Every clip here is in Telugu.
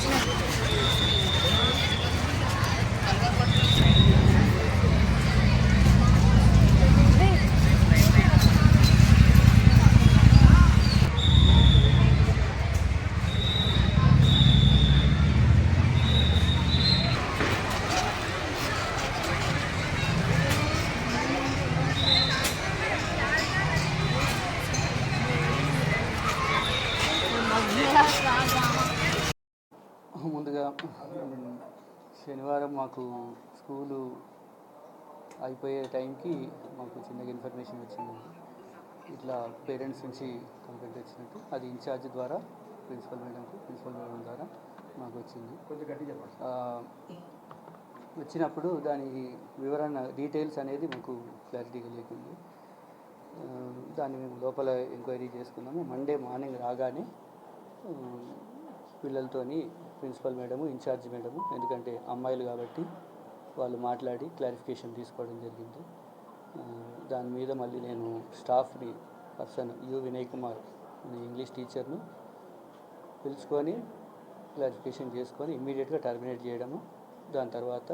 es శనివారం మాకు స్కూలు అయిపోయే టైంకి మాకు చిన్నగా ఇన్ఫర్మేషన్ వచ్చింది. ఇట్లా పేరెంట్స్ నుంచి కంప్లైంట్ వచ్చినట్టు. అది ఇన్ఛార్జ్ ద్వారా ప్రిన్సిపల్ మేడంకు ప్రిన్సిపల్ మేడం ద్వారా మాకు వచ్చింది. వచ్చినప్పుడు దాని వివరణ డీటెయిల్స్ అనేది మాకు క్లారిటీగా లేకుంది దాన్ని మేము లోపల ఎంక్వైరీ చేసుకున్నాము. మండే మార్నింగ్ రాగానే పిల్లలతోని principal madam in charge madam ఎందుకంటే అమ్మాయిలు కాబట్టి వాళ్ళు మాట్లాడి క్లారిఫికేషన్ తీసుకోవడం జరిగింది. దాని మీద మళ్ళీ నేను స్టాఫ్ని పర్సన్ యు వినయ్ కుమార్ అనే ఇంగ్లీష్ టీచర్ను పిలుచుకొని క్లారిఫికేషన్ చేసుకొని ఇమ్మీడియట్గా టర్మినేట్ చేయడము. దాని తర్వాత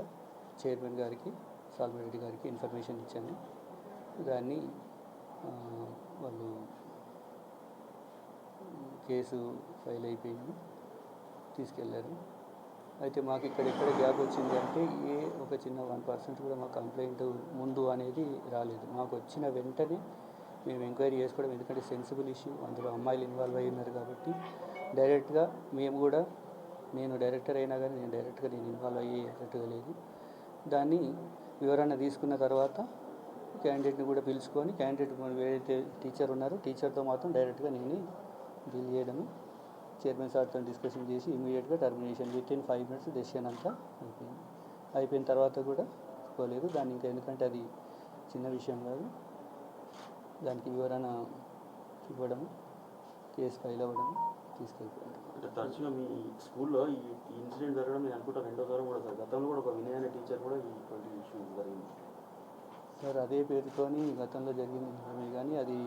చైర్మన్ గారికి సాల్మిరెడ్డి గారికి ఇన్ఫర్మేషన్ ఇచ్చాను. దాన్ని వాళ్ళు కేసు ఫైల్ అయిపోయింది. తీసుకెళ్ళారు అయితే మాకు ఇక్కడ ఎక్కడ గ్యాప్ వచ్చింది అంటే ఏ ఒక చిన్న వన్ పర్సెంట్ కూడా మా కంప్లైంట్ ముందు అనేది రాలేదు. మాకు వచ్చిన వెంటనే మేము ఎంక్వైరీ చేసుకోవడం ఎందుకంటే సెన్సిబుల్ ఇష్యూ అందులో అమ్మాయిలు ఇన్వాల్వ్ అయి ఉన్నారు కాబట్టి డైరెక్ట్గా మేము కూడా నేను డైరెక్టర్ అయినా కానీ నేను డైరెక్ట్గా నేను ఇన్వాల్వ్ అయ్యేటట్టుగా లేదు. దాన్ని వివరణ తీసుకున్న తర్వాత క్యాండిడేట్ని కూడా పిలుచుకొని క్యాండిడేట్ ఏదైతే టీచర్ ఉన్నారో. టీచర్తో మాత్రం డైరెక్ట్గా నేను డీల్ చేయడము. చైర్మన్ సార్తో డిస్కషన్ చేసి ఇమీడియట్గా termination with in five minutes decision అంతా అయిపోయింది. అయిపోయిన తర్వాత కూడా పోలేదు దాన్ని ఇంకా ఎందుకంటే అది చిన్న విషయం కాదు. దానికి వివరణ ఇవ్వడము కేసు ఫైల్ అవ్వడం తీసుకెళ్ళిపోవడం అంటే తరచుగా మీ స్కూల్లో ఈ ఇన్సిడెంట్ జరగడం నేను అనుకుంటా రెండోసారి కూడా సార్. గతంలో కూడా ఒక వినయ్ అనే టీచర్ కూడా ఈ ఇటువంటి ఇష్యూ జరిగింది. సార్ అదే పేరుతోని గతంలో జరిగింది. కానీ అది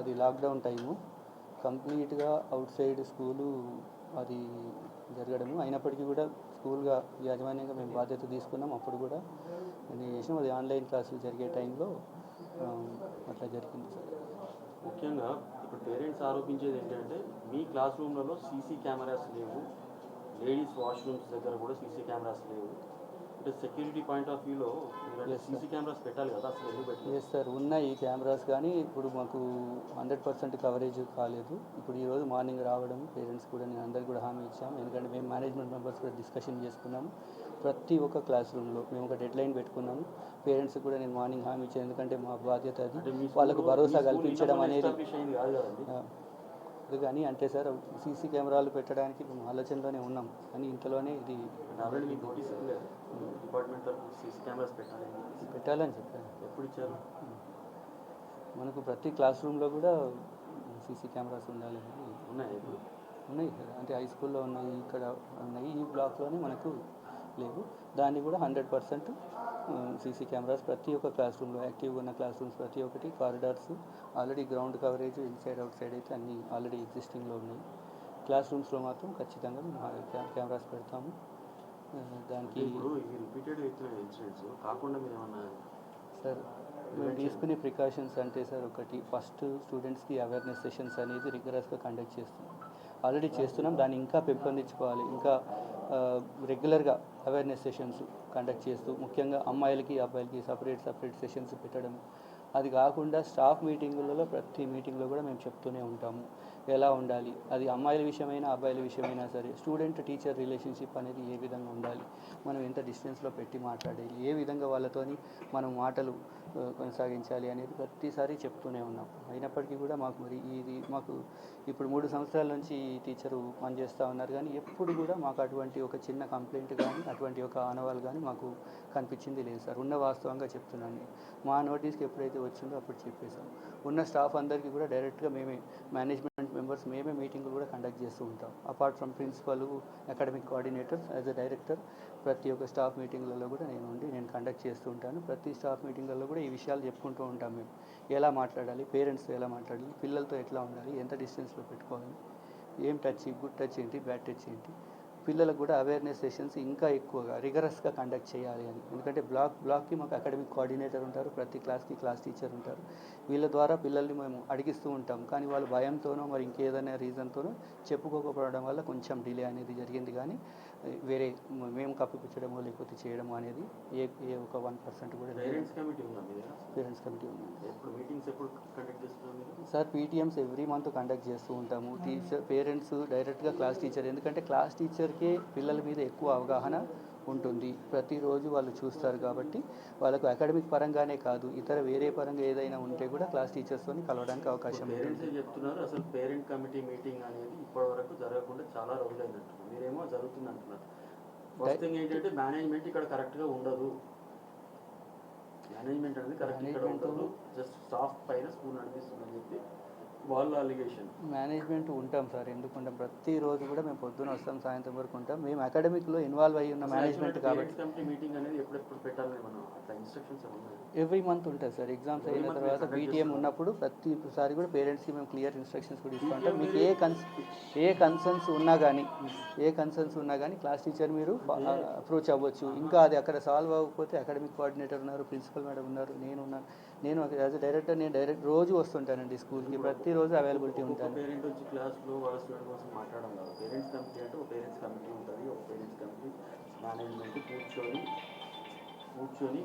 అది లాక్డౌన్ టైము కంప్లీట్గా అవుట్ సైడ్ స్కూలు అది జరగడము. అయినప్పటికీ కూడా స్కూల్గా యాజమాన్యంగా మేము బాధ్యత తీసుకున్నాం. అప్పుడు కూడా నేను చేసినాం అది ఆన్లైన్ క్లాసులు జరిగే టైంలో అట్లా జరిగింది సార్. ముఖ్యంగా ఇప్పుడు పేరెంట్స్ ఆరోపించేది ఏంటంటే మీ క్లాస్ రూమ్లలో సీసీ కెమెరాస్ లేవు. లేడీస్ వాష్రూమ్స్ దగ్గర కూడా సీసీ కెమెరాస్ లేవు. అంటే సెక్యూరిటీ పాయింట్ ఆఫ్ వ్యూలో. సీసీ కెమెరాస్ పెట్టాలి కదా అసలు ఎందుకు పెట్టలేదు? ఎస్ సార్ ఉన్నాయి కెమెరాస్ కానీ ఇప్పుడు మాకు హండ్రెడ్ పర్సెంట్ కవరేజ్ కాలేదు. ఇప్పుడు ఈరోజు మార్నింగ్ రావడం పేరెంట్స్ కూడా నేను అందరికి కూడా హామీ ఇచ్చాము. ఎందుకంటే మేము మేనేజ్మెంట్ మెంబర్స్ కూడా డిస్కషన్ చేసుకున్నాము. ప్రతి ఒక్క క్లాస్ రూమ్లో మేము ఒక డెడ్ లైన్ పెట్టుకున్నాము. పేరెంట్స్ కూడా నేను మార్నింగ్ హామీ ఇచ్చాను. ఎందుకంటే మా బాధ్యత అది. వాళ్ళకు భరోసా కల్పించడం అనేది కాదు కానీ అంటే సార్ సీసీ కెమెరాలు పెట్టడానికి మేము ఆలోచనలోనే ఉన్నాం. కానీ ఇంతలోనే ఇది ఆల్రెడీ మీకు నోటీస్ ఇవ్వలేదు డిపార్ట్మెంట్ తరఫు సీసీ కెమెరాస్ పెట్టాలి అని చెప్పేసి. పెట్టాలని చెప్పాను ఎప్పుడు ఇచ్చారు? మనకు ప్రతి క్లాస్ రూమ్లో కూడా సీసీ కెమెరాస్ ఉండాలి ఉన్నాయి ఉన్నాయి సార్. అంటే హై స్కూల్లో ఉన్నాయి ఇక్కడ ఉన్నాయి. ఈ బ్లాక్లోనే మనకు లేవు దాన్ని కూడా హండ్రెడ్ పర్సెంట్ సీసీ కెమెరాస్ ప్రతి ఒక్క క్లాస్ రూమ్లో యాక్టివ్గా ఉన్న క్లాస్ రూమ్స్ ప్రతి ఒక్కటి corridors already ground coverage inside outside అయితే అన్నీ ఆల్రెడీ ఎగ్జిస్టింగ్లో ఉన్నాయి. క్లాస్ రూమ్స్లో మాత్రం ఖచ్చితంగా మేము కెమెరాస్ పెడతాము. దానికి సార్ మేము తీసుకునే ప్రికాషన్స్ అంటే సార్ ఒకటి ఫస్ట్ స్టూడెంట్స్కి అవేర్నెస్ సెషన్స్ అనేది రిగరస్గా కండక్ట్ చేస్తున్నాం ఆల్రెడీ చేస్తున్నాం దాన్ని ఇంకా పెంపొందించుకోవాలి. ఇంకా రెగ్యులర్గా అవేర్నెస్ సెషన్స్ కండక్ట్ చేస్తూ ముఖ్యంగా అమ్మాయిలకి అబ్బాయిలకి సపరేట్ సపరేట్ సెషన్స్ పెట్టడం అది కాకుండా స్టాఫ్ మీటింగులలో ప్రతి మీటింగ్లో కూడా మేము చెప్తూనే ఉంటాము. ఎలా ఉండాలి? అది అమ్మాయిల విషయమైనా అబ్బాయిల విషయమైనా సరే స్టూడెంట్ టీచర్ రిలేషన్షిప్ అనేది ఏ విధంగా ఉండాలి? మనం ఎంత డిస్టెన్స్లో పెట్టి మాట్లాడాలి ఏ విధంగా వాళ్ళతోని మనం మాటలు కొనసాగించాలి అనేది ప్రతిసారి చెప్తూనే ఉన్నాం. అయినప్పటికీ కూడా మాకు మరి ఇది మాకు ఇప్పుడు మూడు సంవత్సరాల నుంచి ఈ టీచరు పనిచేస్తూ ఉన్నారు కానీ ఎప్పుడు కూడా మాకు అటువంటి ఒక చిన్న కంప్లైంట్ కానీ అటువంటి ఒక ఆనవాలు కానీ మాకు కనిపించింది లేదు సార్. ఉన్న వాస్తవంగా చెప్తున్నాను మా నోటీస్కి ఎప్పుడైతే వచ్చిందో అప్పుడు చెప్పేశాం ఉన్న స్టాఫ్ అందరికీ కూడా డైరెక్ట్గా మేమే మేనేజ్మెంట్ మెంబర్స్ మేమే మీటింగులు కూడా కండక్ట్ చేస్తూ ఉంటాం. Apart from principal academic coordinators as a director ప్రతి ఒక్క స్టాఫ్ మీటింగ్లలో కూడా నేను ఉండి నేను కండక్ట్ చేస్తూ ఉంటాను. ప్రతి స్టాఫ్ మీటింగ్లలో కూడా ఈ విషయాలు చెప్పుకుంటూ ఉంటాం మేము. ఎలా మాట్లాడాలి? పేరెంట్స్తో ఎలా మాట్లాడాలి? పిల్లలతో ఎట్లా ఉండాలి? ఎంత డిస్టెన్స్లో పెట్టుకోవాలి? ఏం టచ్ గుడ్ టచ్ ఏంటి? బ్యాడ్ టచ్ ఏంటి? పిల్లలకు కూడా అవేర్నెస్ సెషన్స్ ఇంకా ఎక్కువగా రిగరస్గా కండక్ట్ చేయాలి అని. ఎందుకంటే బ్లాక్ బ్లాక్కి మాకు అకాడమిక్ కోఆర్డినేటర్ ఉంటారు ప్రతి క్లాస్కి క్లాస్ టీచర్ ఉంటారు. వీళ్ళ ద్వారా పిల్లల్ని మేము అడిగిస్తూ ఉంటాం. కానీ వాళ్ళు భయంతోనో మరి ఇంకేదైనా రీజన్తోనో చెప్పుకోకపోవడం వల్ల కొంచెం డిలే అనేది జరిగింది. కానీ వేరే మేము కప్పిపుచ్చడమో లేకపోతే చేయడమో అనేది ఏ ఏ ఒక వన్ పర్సెంట్ కూడా పేరెంట్స్ కమిటీ పేరెంట్స్ కమిటీ ఉంది. ఎప్పుడు మీటింగ్స్ ఎప్పుడు కండక్ట్ చేస్తున్నారు మీరు? Sir PTMs every month conduct చేస్తూ ఉంటాము. టీచర్ పేరెంట్స్ డైరెక్ట్గా క్లాస్ టీచర్ ఎందుకంటే క్లాస్ టీచర్కే పిల్లల మీద ఎక్కువ అవగాహన ఉంటుంది. ప్రతిరోజు వాళ్ళు చూస్తారు కాబట్టి వాళ్ళకు అకాడమిక్ పరంగానే కాదు ఇతర వేరే పరంగా ఏదైనా ఉంటే కూడా క్లాస్ టీచర్స్తో కలవడానికి అవకాశం పేరెంట్స్ చెప్తున్నారు? అసలు పేరెంట్ కమిటీ మీటింగ్ అనేది ఇప్పటి వరకు జరగకుండా చాలా అంటున్నారు మీరేమో జరుగుతుంది అంటున్నారు ఫస్ట్ థింగ్ ఏంటంటే మేనేజ్మెంట్ ఇక్కడ కరెక్ట్గా ఉండదు. మేనేజ్మెంట్ అనేది కరెక్ట్ ఇక్కడ ఉండదు. జస్ట్ స్టాఫ్ పైన స్కూల్ నడిపిస్తుందని చెప్పి వాళ్ళ అలిగేషన్ మేనేజ్మెంట్ ఉంటాం సార్ ఎందుకుంటాం? ప్రతిరోజు కూడా మేము పొద్దున వస్తాం సాయంత్రం వరకు ఉంటాం. మేము అకాడమిక్లో ఇన్వాల్వ్ అయ్యి ఉన్న మేనేజ్మెంట్ కాబట్టి. మీటింగ్ అనేది ఎప్పుడెప్పుడు పెట్టాలని ఎవ్రీ మంత్ ఉంటుంది సార్ ఎగ్జామ్స్ అయిన తర్వాత బీటీఎం. ఉన్నప్పుడు ప్రతిసారి కూడా పేరెంట్స్కి మేము క్లియర్ ఇన్స్ట్రక్షన్స్ కూడా ఇస్తూ ఉంటాం. BTM మీకు ఏ కన్స్ ఏ కన్సర్న్స్ ఉన్నా కానీ ఏ కన్సర్న్స్ ఉన్నా కానీ క్లాస్ టీచర్ మీరు అప్రోచ్ అవ్వచ్చు. ఇంకా అది అక్కడ సాల్వ్ అవ్వకపోతే అకాడమిక్ కోఆర్డినేటర్ ఉన్నారు ప్రిన్సిపల్ మేడం ఉన్నారు నేను ఉన్నాను. నేను యాజ్ డైరెక్టర్ నేను డైరెక్ట్ రోజు వస్తుంటానండి స్కూల్కి. ప్రతిరోజు అవైలబిలిటీ ఉంటాను. పేరెంట్ వచ్చి క్లాస్లో వాళ్ళ స్టూడెంట్ కోసం మాట్లాడడం కాదు. పేరెంట్స్ కమిటీ అంటే ఒక పేరెంట్స్ కమిటీ ఉంటుంది. ఒక పేరెంట్స్ కమిటీ మేనేజ్మెంట్ కూర్చొని కూర్చొని